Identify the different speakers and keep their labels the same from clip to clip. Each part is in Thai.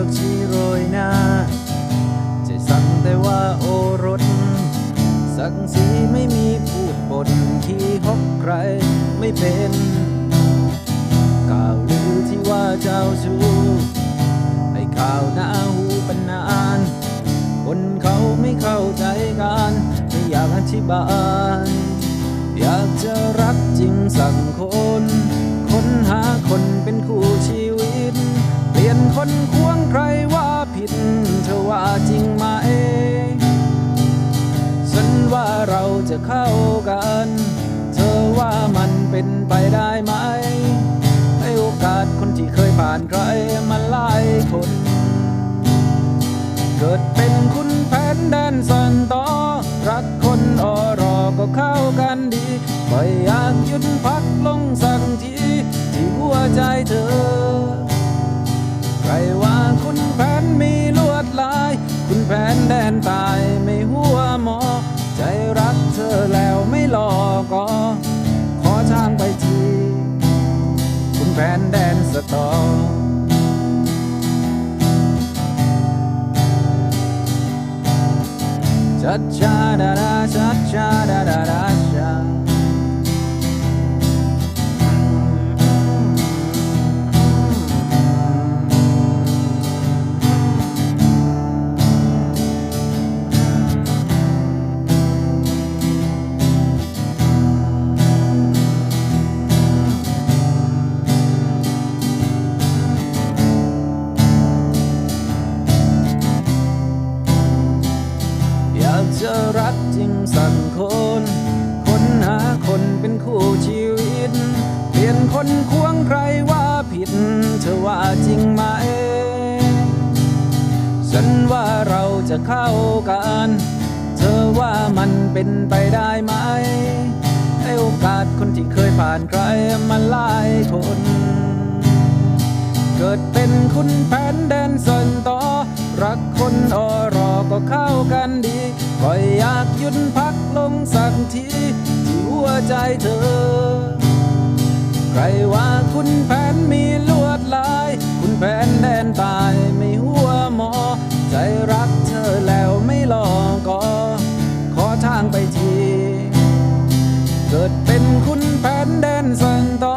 Speaker 1: บักชีโรยหน้าใจสั่งแต่ว่าโอรส สักสีไม่มีพูดบนที่ฮกใครไม่เป็นข่าวลือที่ว่าเจ้าชู้ให้ข่าวหน้าหูเป็นนานคนเขาไม่เข้าใจกันไม่อยากอธิบายอยากจะรักจริงสั่งคน ค้นหาคน คนควงใครว่าผิดเธอว่าจริงไหม ฉันว่าเราจะเข้ากัน เธอว่ามันเป็นไปได้ไหม ให้โอกาสคนที่เคยผ่านใครมาหลายคน เกิดเป็นคุณแผนแดนสันต่อ รักคนออรอก็เข้ากันดีก็อยากหยุดพักลงสักทีที่หัวใจเธอ คุณแผนมีลวดลาย คุณแผนแดนตายไม่หัวหมอ ใจรักเธอแล้วไม่รอก็ ขอทางไปที คุณแผนแดนสตอ cha cha da da cha cha คนควงใครว่าผิดเธอว่าจริงไหม ฉันว่าเราจะเข้ากัน เธอว่ามันเป็นไปได้ไหมให้โอกาสคนที่เคยผ่านใครมาหลายคน เกิดเป็นคุณแผนแดนส่วนต่อ รักคนออรอก็เข้ากันดีก็อยากหยุดพักลงสักทีที่หัวใจเธอ รว่าคุณแผนมีลวดลาย คุณแผนแดนตายไม่หัวหมอ ใจรักเธอแล้วไม่รอก็ขอทางไปที เกิดเป็นคุณแผนแดนสันต่อ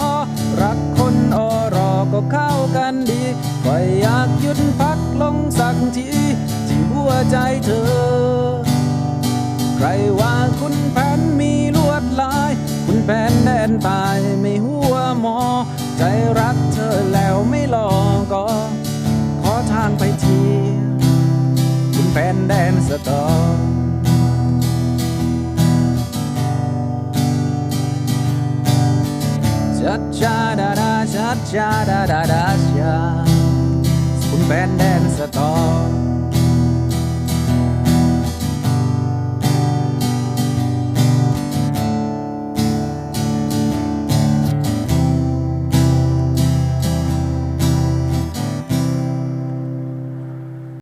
Speaker 1: รักคนออรอก็เข้ากันดีก็อยากหยุดพักลงสักทีที่หัวใจเธอ ใครว่าคุณแผ แผนแดนตายไม่หัวหมอ ใจรักเธอแล้วไม่รอก็ ขอทางไปที คุณแผนแดนสตอ cha cha da da cha cha da da da cha คุณแฟนแดนสตอ